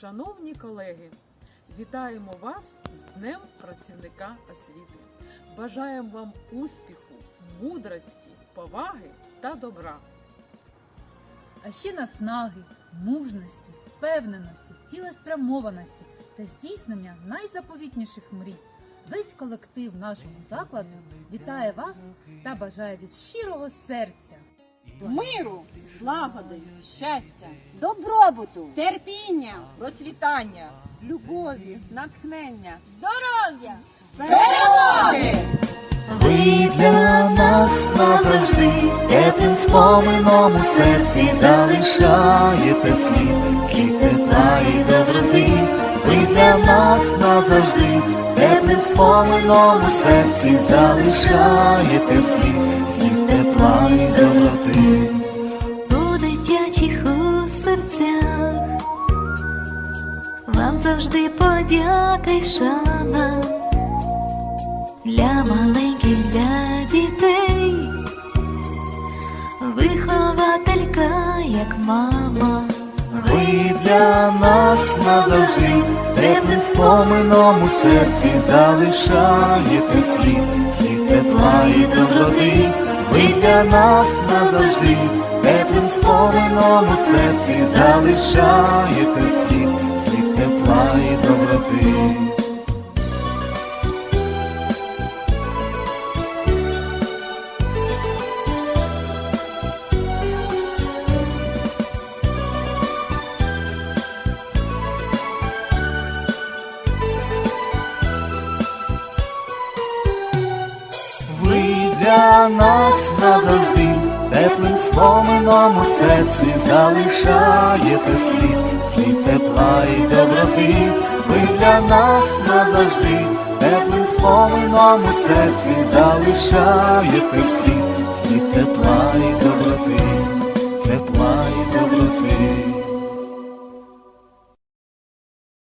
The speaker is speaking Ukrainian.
Шановні колеги, вітаємо вас з Днем працівника освіти. Бажаємо вам успіху, мудрості, поваги та добра. а ще наснаги, мужності, впевненості, цілеспрямованості та здійснення найзаповітніших мрій. Весь колектив нашого закладу вітає вас та бажає від щирого серця. Миру, злагоди, щастя, добробуту, терпіння, процвітання, любові, натхнення, здоров'я, перемоги! Ви для нас назавжди теплим спомином у серці залишаєте слід, слід тепла і доброти. Ви для нас назавжди теплим спомином у серці залишаєте слід, слід тепла і доброти. Завжди подяка й шана для маленьких, для дітей, вихователька, як мама. Ви для нас назавжди теплим спомином у серці залишаєте слід, слід тепла і доброти. Ви для нас назавжди теплим спомином у серці залишаєте Ви для нас назавжди теплим спомином у серці залишаєте слід, слід тепла і доброти. Ви для нас назавжди теплим спомином у серці залишаєте слід, слід тепла і доброти, тепла і доброти.